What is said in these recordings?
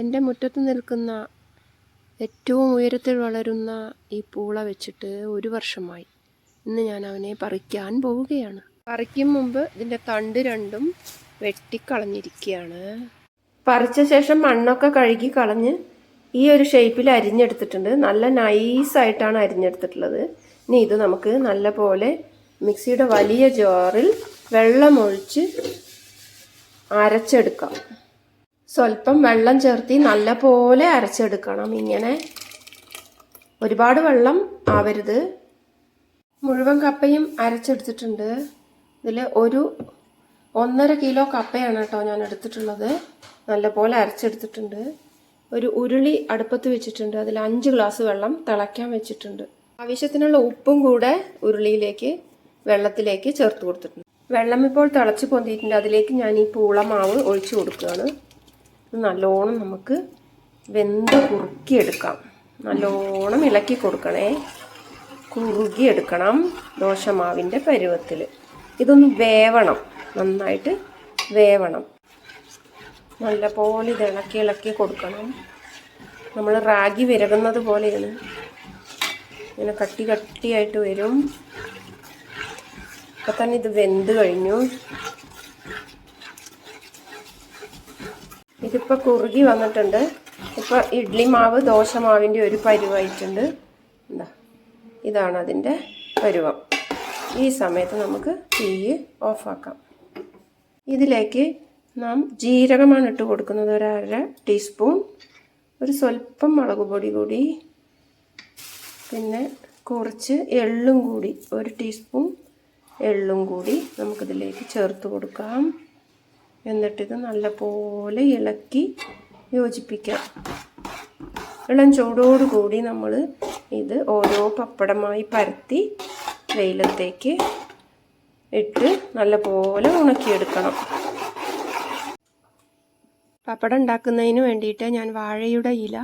എന്റെ മുറ്റത്ത് നിൽക്കുന്ന ഏറ്റവും ഉയരത്തിൽ വളരുന്ന ഈ പൂള വെച്ചിട്ട് ഒരു വർഷമായി. ഇന്ന് ഞാൻ അവനെ പറിക്കാൻ പോവുകയാണ്. പറിക്കും മുമ്പ് ഇതിന്റെ തണ്ട് രണ്ടും വെട്ടിക്കളഞ്ഞിരിക്കുകയാണ്. പറിച്ച ശേഷം മണ്ണൊക്കെ കഴുകി കളഞ്ഞ് ഈ ഒരു ഷേപ്പിൽ അരിഞ്ഞെടുത്തിട്ടുണ്ട്. നല്ല നൈസായിട്ടാണ് അരിഞ്ഞെടുത്തിട്ടുള്ളത്. ഇനി ഇത് നമുക്ക് നല്ല പോലെ മിക്സിയുടെ വലിയ ജോറിൽ വെള്ളമൊഴിച്ച് അരച്ചെടുക്കാം. സ്വല്പം വെള്ളം ചേർത്തി നല്ല പോലെ അരച്ചെടുക്കണം. ഇങ്ങനെ ഒരുപാട് വെള്ളം ആവരുത്. മുഴുവൻ കപ്പയും അരച്ചെടുത്തിട്ടുണ്ട്. ഇതിൽ ഒരു ഒന്നര കിലോ കപ്പയാണ് കേട്ടോ ഞാൻ എടുത്തിട്ടുള്ളത്. നല്ലപോലെ അരച്ചെടുത്തിട്ടുണ്ട്. ഒരു ഉരുളി അടുപ്പത്ത് വെച്ചിട്ടുണ്ട്. അതിൽ അഞ്ച് ഗ്ലാസ് വെള്ളം തിളയ്ക്കാൻ വെച്ചിട്ടുണ്ട്. ആവശ്യത്തിനുള്ള ഉപ്പും കൂടെ ഉരുളിയിലേക്ക് വെള്ളത്തിലേക്ക് ചേർത്ത് കൊടുത്തിട്ടുണ്ട്. വെള്ളം ഇപ്പോൾ തിളച്ച് പൊന്തിയിട്ടുണ്ട്. അതിലേക്ക് ഞാൻ ഈ പൂളമാവ് ഒഴിച്ചു കൊടുക്കുകയാണ്. ഇത് നല്ലോണം നമുക്ക് വെന്ത് കുറുക്കിയെടുക്കാം. നല്ലോണം ഇളക്കി കൊടുക്കണേ. കുറുകിയെടുക്കണം ദോശമാവിന്റെ പരുവത്തിൽ. ഇതൊന്ന് വേവണം. നന്നായിട്ട് വേവണം. നല്ല പോലെ ഇത് ഇളക്കി ഇളക്കി കൊടുക്കണം. നമ്മൾ റാഗി വിരകുന്നത് പോലെയാണ്. ഇങ്ങനെ കട്ടി കട്ടിയായിട്ട് വരും. അപ്പം തന്നെ ഇത് വെന്ത് കഴിഞ്ഞു. ഇതിപ്പോൾ കുറുകി വന്നിട്ടുണ്ട്. ഇപ്പോൾ ഇഡ്ലി മാവ് ദോശ മാവിന്റെ ഒരു പരുവായിട്ടുണ്ട്. എന്താ ഇതാണ് അതിന്റെ പരുവം. ഈ സമയത്ത് നമുക്ക് തീ ഓഫാക്കാം. ഇതിലേക്ക് നാം ജീരകമാണ് ഇട്ട് കൊടുക്കുന്നത്. ഒരു അര ടീസ്പൂൺ ഒരു സ്വല്പം മുളക് പൊടി കൂടി പിന്നെ കുറച്ച് എള്ളും കൂടി ഒരു ടീസ്പൂൺ എള്ളും കൂടി നമുക്കിതിലേക്ക് ചേർത്ത് കൊടുക്കാം. എന്നിട്ടിത് നല്ലപോലെ ഇളക്കി യോജിപ്പിക്കാം. ഇളം ചൂടോടുകൂടി നമ്മൾ ഇത് ഓരോ പപ്പടമായി പരത്തി വെയിലത്തേക്ക് ഇട്ട് നല്ലപോലെ ഉണക്കിയെടുക്കണം. പപ്പടം ഉണ്ടാക്കുന്നതിന് വേണ്ടിയിട്ട് ഞാൻ വാഴയുടെ ഇല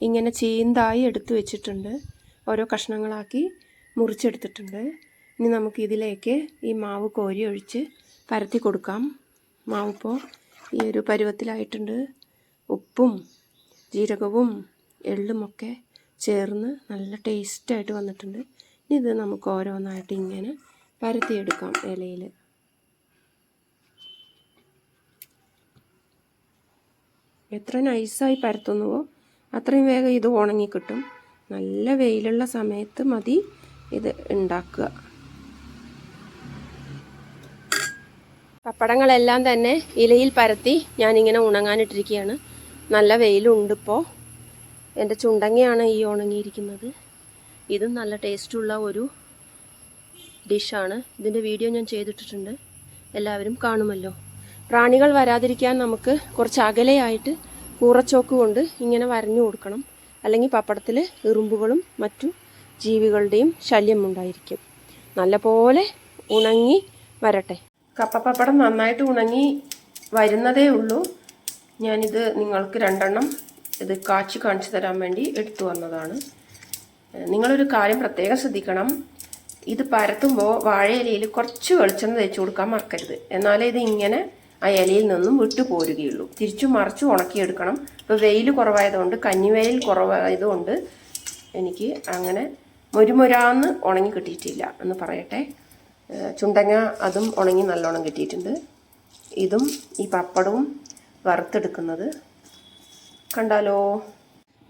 ഇങ്ങനെ ചീന്തായി എടുത്തു വെച്ചിട്ടുണ്ട്. ഓരോ കഷ്ണങ്ങളാക്കി മുറിച്ചെടുത്തിട്ടുണ്ട്. ഇനി നമുക്ക് ഇതിലേക്ക് ഈ മാവ് കോരി ഒഴിച്ച് പരത്തി കൊടുക്കാം. മാവിപ്പോൾ ഈ ഒരു പരുവത്തിലായിട്ടുണ്ട്. ഉപ്പും ജീരകവും എള്ളുമൊക്കെ ചേർന്ന് നല്ല ടേസ്റ്റായിട്ട് വന്നിട്ടുണ്ട്. ഇനി ഇത് നമുക്ക് ഓരോന്നായിട്ട് ഇങ്ങനെ പരത്തിയെടുക്കാം ഇലയിൽ എത്ര നൈസായി പരത്തുന്നുവോ. അത്രയും വേഗം ഇത് ഉണങ്ങിക്കിട്ടും. നല്ല വെയിലുള്ള സമയത്ത് മതി ഇത് ഉണ്ടാക്കുക. പപ്പടങ്ങളെല്ലാം തന്നെ ഇലയിൽ പരത്തി ഞാനിങ്ങനെ ഉണങ്ങാനിട്ടിരിക്കുകയാണ്. നല്ല വെയിലുണ്ട് ഇപ്പോൾ എന്റെ ചുണ്ടങ്ങയാണ് ഈ ഉണങ്ങിയിരിക്കുന്നത്. ഇതും നല്ല ടേസ്റ്റുള്ള ഒരു ഡിഷാണ്. ഇതിന്റെ വീഡിയോ ഞാൻ ചെയ്തിട്ടിട്ടുണ്ട്. എല്ലാവരും കാണുമല്ലോ. പ്രാണികൾ വരാതിരിക്കാൻ നമുക്ക് കുറച്ച് അകലെയായിട്ട് കൂറച്ചോക്ക് കൊണ്ട് ഇങ്ങനെ വരഞ്ഞു കൊടുക്കണം. അല്ലെങ്കിൽ പപ്പടത്തിൽ ഇറുമ്പുകളും മറ്റു ജീവികളുടെയും ശല്യം ഉണ്ടായിരിക്കും. നല്ലപോലെ ഉണങ്ങി വരട്ടെ. കപ്പപ്പപ്പടം നന്നായിട്ട് ഉണങ്ങി വരുന്നതേ ഉള്ളൂ. ഞാനിത് നിങ്ങൾക്ക് രണ്ടെണ്ണം ഇത് കാച്ചി കാണിച്ചു തരാൻ വേണ്ടി എടുത്തു വന്നതാണ്. നിങ്ങളൊരു കാര്യം പ്രത്യേകം ശ്രദ്ധിക്കണം. ഇത് പരത്തുമ്പോൾ വാഴയിലയിൽ കുറച്ച് വെളിച്ചെണ്ണ തേച്ച് കൊടുക്കാൻ മറക്കരുത്. എന്നാലേ ഇത് ഇങ്ങനെ ആ ഇലയിൽ നിന്നും വിട്ടു പോരുകയുള്ളൂ. തിരിച്ചു മറിച്ച് ഉണക്കിയെടുക്കണം ഇപ്പോൾ വെയിൽ കുറവായതുകൊണ്ട് കഞ്ഞിവെയിൽ കുറവായതുകൊണ്ട് എനിക്ക് അങ്ങനെ മുരുമുരാന്ന് ഉണങ്ങി കിട്ടിയിട്ടില്ല എന്ന് പറയട്ടെ. ചുണ്ടങ്ങ അതും ഉണങ്ങി നല്ലോണം കിട്ടിയിട്ടുണ്ട്. ഇതും ഈ പപ്പടവും വറുത്തെടുക്കുന്നത്. കണ്ടാലോ?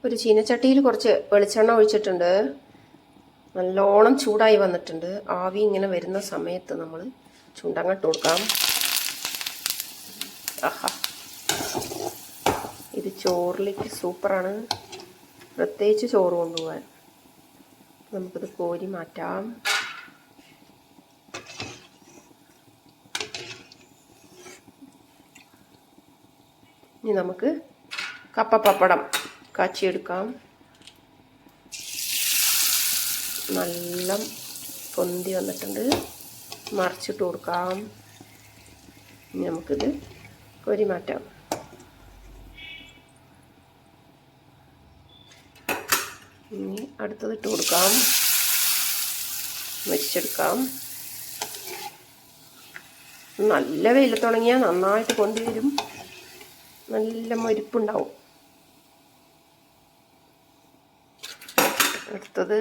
ഒരു ചീനച്ചട്ടിയിൽ കുറച്ച് വെളിച്ചെണ്ണ ഒഴിച്ചിട്ടുണ്ട്. നല്ലോണം ചൂടായി വന്നിട്ടുണ്ട്. ആവി ഇങ്ങനെ വരുന്ന സമയത്ത് നമ്മൾ ചുണ്ടങ്ങ ഇട്ട് കൊടുക്കാം. ആഹാ. ഇത് ചോറിലേക്ക് സൂപ്പറാണ്. പ്രത്യേകിച്ച് ചോറ് കൊണ്ടുപോകാൻ. നമുക്കിത് കോരി മാറ്റാം. ഇനി നമുക്ക് കപ്പ പപ്പടം കാച്ചിയെടുക്കാം. നല്ല പൊന്തി വന്നിട്ടുണ്ട്. മറിച്ചിട്ട് കൊടുക്കാം. ഇനി നമുക്കിത് കോരി മാറ്റാം ഇനി അടുത്തത് ഇട്ട് കൊടുക്കാം. മരിച്ചെടുക്കാം നല്ല വെയിലത്തുണങ്ങിയാൽ നന്നായിട്ട് പൊന്തി വരും. നല്ല മൊരിപ്പുണ്ടാവും. അടുത്തത്